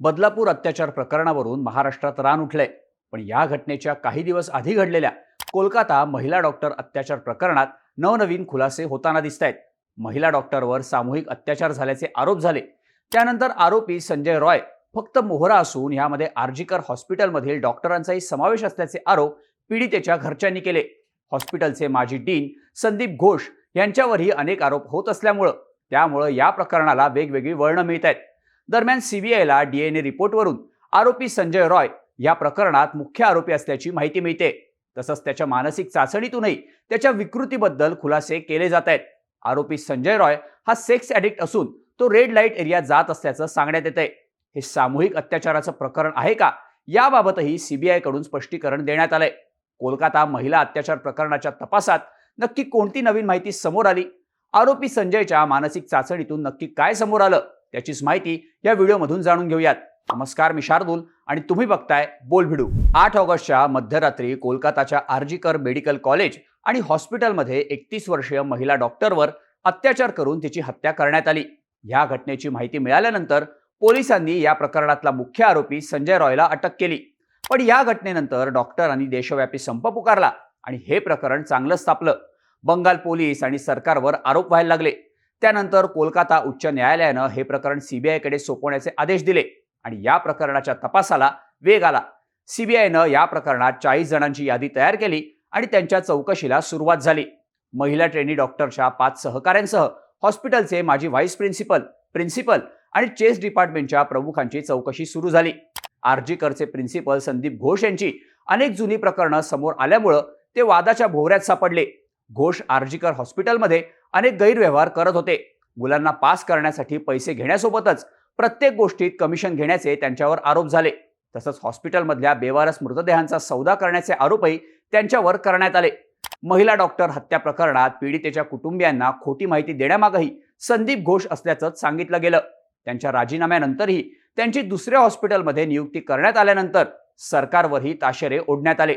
बदलापूर अत्याचार प्रकरणावरून महाराष्ट्रात रान उठलंय. पण या घटनेच्या काही दिवस आधी घडलेल्या कोलकाता महिला डॉक्टर अत्याचार प्रकरणात नवनवीन खुलासे होताना दिसत आहेत महिला डॉक्टरवर सामूहिक अत्याचार झाल्याचे आरोप झाले. त्यानंतर आरोपी संजय रॉय फक्त मोहरा असून यामध्ये आर्जिकर हॉस्पिटलमधील डॉक्टरांचाही समावेश असल्याचे आरोप पीडितेच्या घरच्यांनी केले. हॉस्पिटलचे माजी डीन संदीप घोष यांच्यावरही अनेक आरोप होत असल्यामुळं त्यामुळं या प्रकरणाला वेगवेगळी वळणं मिळत आहेत दरम्यान सीबीआयला डीएनए रिपोर्टवरून आरोपी संजय रॉय या प्रकरणात मुख्य आरोपी असल्याची माहिती मिळते. तसंच त्याच्या मानसिक चाचणीतूनही त्याच्या विकृतीबद्दल खुलासे केले जात आहेत. आरोपी संजय रॉय हा सेक्स ॲडिक्ट असून तो रेड लाइट एरियात जात असल्याचं सांगण्यात येत आहे हे सामूहिक अत्याचाराचं प्रकरण आहे का? याबाबतही सीबीआयकडून स्पष्टीकरण देण्यात आलंय. कोलकाता महिला अत्याचार प्रकरणाच्या तपासात नक्की कोणती नवीन माहिती समोर आली? आरोपी संजयच्या मानसिक चाचणीतून नक्की काय समोर आलं? त्याचीच माहिती या व्हिडिओमधून जाणून घेऊयात. नमस्कार मी शार्दूल आणि तुम्ही बघताय बोल भिडू. आठ ऑगस्टच्या मध्यरात्री कोलकाताच्या आर्जीकर मेडिकल कॉलेज आणि हॉस्पिटलमध्ये एकतीस वर्षीय महिला डॉक्टरवर अत्याचार करून तिची हत्या करण्यात आली. या घटनेची माहिती मिळाल्यानंतर पोलिसांनी या प्रकरणातला मुख्य आरोपी संजय रॉयला अटक केली. पण या घटनेनंतर डॉक्टरांनी देशव्यापी संप पुकारला आणि हे प्रकरण चांगलंच तापलं बंगाल पोलीस आणि सरकारवर आरोप व्हायला लागले. त्यानंतर कोलकाता उच्च न्यायालयानं हे प्रकरण सीबीआयकडे सोपवण्याचे आदेश दिले आणि या प्रकरणाच्या तपासाला वेग आला. सीबीआयनं या प्रकरणात चाळीस जणांची यादी तयार केली आणि त्यांच्या चौकशीला सुरुवात झाली. महिला ट्रेनी डॉक्टरच्या पाच सहकाऱ्यांसह हॉस्पिटलचे माजी व्हाईस प्रिन्सिपल प्रिन्सिपल आणि चेस डिपार्टमेंटच्या प्रमुखांची चौकशी सुरू झाली. आरजीकरचे प्रिन्सिपल संदीप घोष यांची अनेक जुनी प्रकरणं समोर आल्यामुळं ते वादाच्या भोवऱ्यात सापडले. घोष आरजीकर हॉस्पिटलमध्ये अनेक गैरव्यवहार करत होते. मुलांना पास करण्यासाठी पैसे घेण्यासोबतच प्रत्येक गोष्टीत कमिशन घेण्याचे त्यांच्यावर आरोप झाले. तसंच हॉस्पिटलमधल्या बेवारस मृतदेहांचा सौदा करण्याचे आरोपही त्यांच्यावर करण्यात आले. महिला डॉक्टर हत्या प्रकरणात पीडितेच्या कुटुंबियांना खोटी माहिती देण्यामागही संदीप घोष असल्याचं सांगितलं गेलं. त्यांच्या राजीनाम्यानंतरही त्यांची दुसऱ्या हॉस्पिटलमध्ये नियुक्ती करण्यात आल्यानंतर सरकारवरही ताशेरे ओढण्यात आले.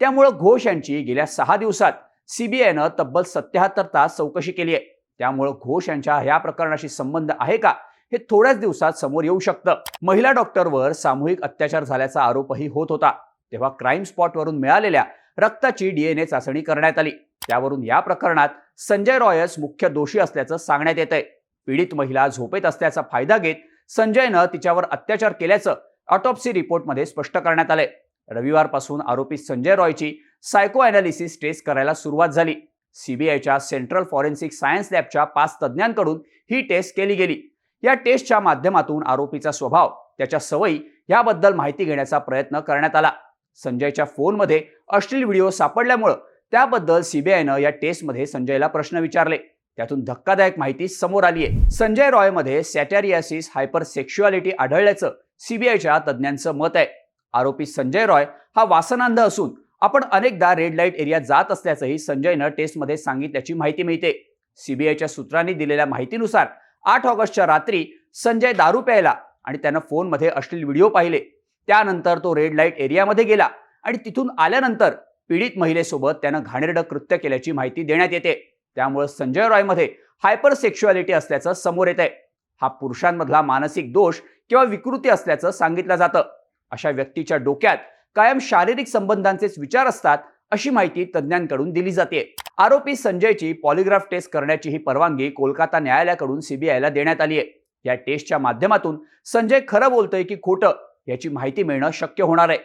त्यामुळं घोष यांची गेल्या सहा दिवसात सीबीआयनं तब्बल सत्याहत्तर तास चौकशी केली आहे. त्यामुळं घोष यांच्या या प्रकरणाशी संबंध आहे का हे थोड्याच दिवसात समोर येऊ शकतं. महिला डॉक्टरवर सामूहिक अत्याचार झाल्याचा आरोपही होत होता. तेव्हा क्राईम स्पॉटवरून मिळालेल्या रक्ताची डीएनए चाचणी करण्यात आली. त्यावरून या प्रकरणात संजय रॉयस मुख्य दोषी असल्याचं सांगण्यात येत आहे पीडित महिला झोपेत असल्याचा फायदा घेत संजयनं तिच्यावर अत्याचार केल्याचं ऑटोप्सी रिपोर्टमध्ये स्पष्ट करण्यात आलंय. रविवारपासून आरोपी संजय रॉयची सायको अनालिसिस टेस्ट करायला सुरुवात झाली. सीबीआयच्या सेंट्रल फॉरेन्सिक सायन्स लॅबच्या पाच तज्ज्ञांकडून ही टेस्ट केली गेली. या टेस्टच्या माध्यमातून आरोपीचा स्वभाव त्याच्या सवयी याबद्दल माहिती घेण्याचा प्रयत्न करण्यात आला. संजयच्या फोनमध्ये अश्लील व्हिडिओ सापडल्यामुळं त्याबद्दल सीबीआयनं या टेस्टमध्ये संजयला प्रश्न विचारले. त्यातून धक्कादायक माहिती समोर आली आहे संजय रॉयमध्ये सॅटॅरियासिस हायपर सेक्शुअलिटी आढळल्याचं सीबीआयच्या तज्ज्ञांचं मत आहे. आरोपी संजय रॉय हा वासनांध असून आपण अनेकदा रेड लाइट एरियात जात असल्याचंही संजयनं टेस्टमध्ये सांगितल्याची माहिती मिळते. सीबीआयच्या सूत्रांनी दिलेल्या माहितीनुसार आठ ऑगस्टच्या रात्री संजय दारू प्यायला आणि त्यानं फोनमध्ये अश्लील व्हिडिओ पाहिले. त्यानंतर तो रेड लाइट एरियामध्ये गेला आणि तिथून आल्यानंतर पीडित महिलेसोबत त्यानं घाणेरडं कृत्य केल्याची माहिती देण्यात येते. त्यामुळे संजय रॉयमध्ये हायपर सेक्शुअलिटी असल्याचं समोर येत आहे हा पुरुषांमधला मानसिक दोष किंवा विकृती असल्याचं सांगितलं जातं. अशा व्यक्तीच्या डोक्यात कायम शारीरिक संबंधांचेच विचार असतात अशी माहिती तज्ज्ञांकडून दिली जाते. आरोपी संजयची पॉलिग्राफ टेस्ट करण्याची ही परवानगी कोलकाता न्यायालयाकडून सीबीआयला देण्यात आली आहे या टेस्टच्या माध्यमातून संजय खरं बोलतोय की खोटं याची माहिती मिळणं शक्य होणार आहे.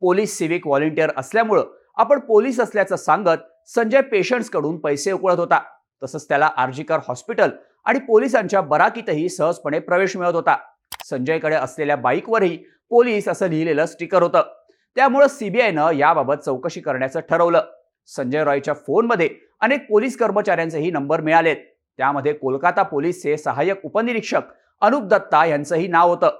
पोलीस सिव्हिक व्हॉलेंटियर असल्यामुळं आपण पोलीस असल्याचं सांगत संजय पेशंट्सकडून पैसे उकळत होता. तसंच त्याला आर्जिकर हॉस्पिटल आणि पोलिसांच्या बराकीतही सहजपणे प्रवेश मिळत होता. संजयकडे असलेल्या बाईकवरही पोलीस असं लिहिलेलं स्टिकर होतं. त्यामुळं सीबीआयनं याबाबत चौकशी करण्याचं ठरवलं. संजय रॉयच्या फोनमध्ये अनेक पोलीस कर्मचाऱ्यांचेही नंबर मिळालेत. त्यामध्ये कोलकाता पोलीसचे सहाय्यक उपनिरीक्षक अनुप दत्ता यांचंही नाव होतं.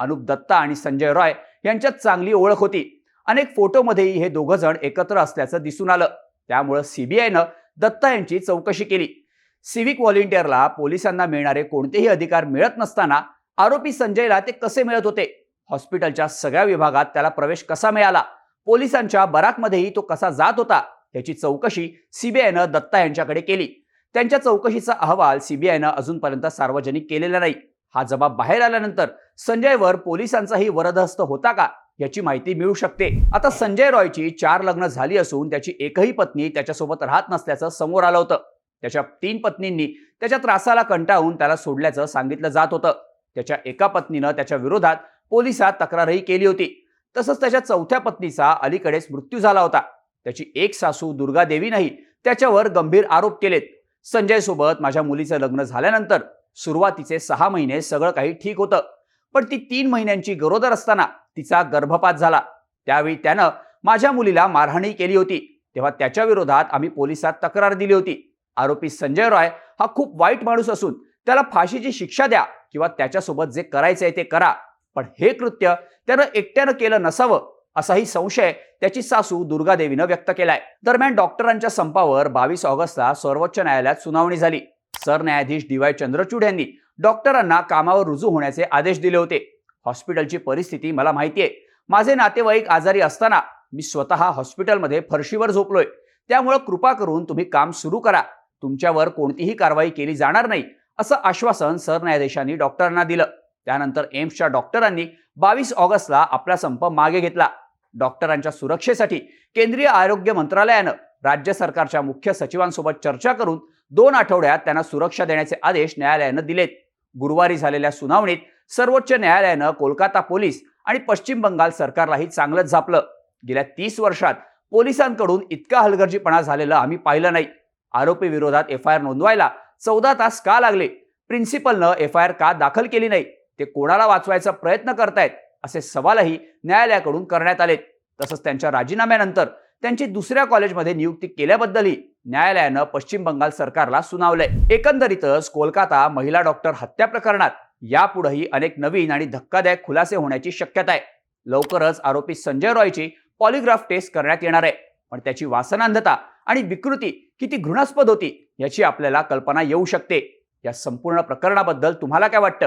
अनुप दत्ता आणि संजय रॉय यांच्यात चांगली ओळख होती. अनेक फोटोमध्येही हे दोघं जण एकत्र असल्याचं दिसून आलं. त्यामुळं सीबीआयनं दत्ता यांची चौकशी केली. सिव्हिक व्हॉलेंटियरला पोलिसांना मिळणारे कोणतेही अधिकार मिळत नसताना आरोपी संजयला ते कसे मिळत होते? हॉस्पिटलच्या सगळ्या विभागात त्याला प्रवेश कसा मिळाला? पोलिसांच्या बराकमध्येही तो कसा जात होता? याची चौकशी सीबीआयनं दत्ता यांच्याकडे केली. त्यांच्या चौकशीचा अहवाल सीबीआयनं अजूनपर्यंत सार्वजनिक केलेला नाही. हा जबाब बाहेर आल्यानंतर संजयवर पोलिसांचाही वरदहस्त होता का? याची माहिती मिळू शकते. आता संजय रॉयची चार लग्न झाली असून त्याची एकही पत्नी त्याच्यासोबत राहत नसल्याचं समोर आलं होतं. त्याच्या तीन पत्नींनी त्याच्या त्रासाला कंटाळून त्याला सोडल्याचं सांगितलं जात होतं. त्याच्या एका पत्नीनं त्याच्या विरोधात पोलिसात तक्रारही केली होती. तसंच त्याच्या चौथ्या पत्नीचा अलीकडेच मृत्यू झाला होता. त्याची एक सासू दुर्गा देवीनंही त्याच्यावर गंभीर आरोप केलेत. संजय सोबत माझ्या मुलीचं लग्न झाल्यानंतर सुरुवातीचे सहा महिने सगळं काही ठीक होतं. पण ती तीन महिन्यांची गरोदर असताना तिचा गर्भपात झाला. त्यावेळी त्यानं माझ्या मुलीला मारहाणी केली होती. तेव्हा त्याच्या विरोधात आम्ही पोलिसात तक्रार दिली होती. आरोपी संजय रॉय हा खूप वाईट माणूस असून त्याला फाशीची शिक्षा द्या किंवा त्याच्यासोबत जे करायचंय ते करा. पण हे कृत्य त्यानं एकट्यानं केलं नसावं असाही संशय त्याची सासू दुर्गादेवीनं व्यक्त केलाय. दरम्यान डॉक्टरांच्या संपावर बावीस ऑगस्टला सर्वोच्च न्यायालयात सुनावणी झाली. सरन्यायाधीश डी वाय चंद्रचूड यांनी डॉक्टरांना कामावर रुजू होण्याचे आदेश दिले होते. हॉस्पिटलची परिस्थिती मला माहिती आहे माझे नातेवाईक आजारी असताना मी स्वतः हॉस्पिटलमध्ये फरशीवर झोपलोय. त्यामुळं कृपा करून तुम्ही काम सुरू करा. तुमच्यावर कोणतीही कारवाई केली जाणार नाही असं आश्वासन सरन्यायाधीशांनी डॉक्टरांना दिलं. त्यानंतर एम्सच्या डॉक्टरांनी बावीस ऑगस्टला आपला संप मागे घेतला. डॉक्टरांच्या सुरक्षेसाठी केंद्रीय आरोग्य मंत्रालयानं राज्य सरकारच्या मुख्य सचिवांसोबत चर्चा करून दोन आठवड्यात त्यांना सुरक्षा देण्याचे आदेश न्यायालयानं दिलेत. गुरुवारी झालेल्या सुनावणीत सर्वोच्च न्यायालयानं कोलकाता पोलीस आणि पश्चिम बंगाल सरकारलाही चांगलंच झापलं. गेल्या तीस वर्षात पोलिसांकडून इतका हलगर्जीपणा झालेला आम्ही पाहिलं नाही. आरोपी विरोधात एफ आय आर नोंदवायला चौदा तास का लागले? प्रिन्सिपलनं एफ आय आर का दाखल केली नाही? ते कोणाला वाचवायचा प्रयत्न करतायत असे सवालही न्यायालयाकडून करण्यात आलेत. तसंच त्यांच्या राजीनाम्यानंतर त्यांची दुसऱ्या कॉलेजमध्ये नियुक्ती केल्याबद्दलही न्यायालयानं पश्चिम बंगाल सरकारला सुनावलंय. एकंदरीतच कोलकाता महिला डॉक्टर हत्या प्रकरणात यापुढेही अनेक नवीन आणि धक्कादायक खुलासे होण्याची शक्यता आहे. लवकरच आरोपी संजय रॉयची पॉलिग्राफ टेस्ट करण्यात येणार आहे. पण त्याची वासनांधता आणि विकृती किती घृणास्पद होती याची आपल्याला कल्पना येऊ शकते. या संपूर्ण प्रकरणाबद्दल तुम्हाला काय वाटतं?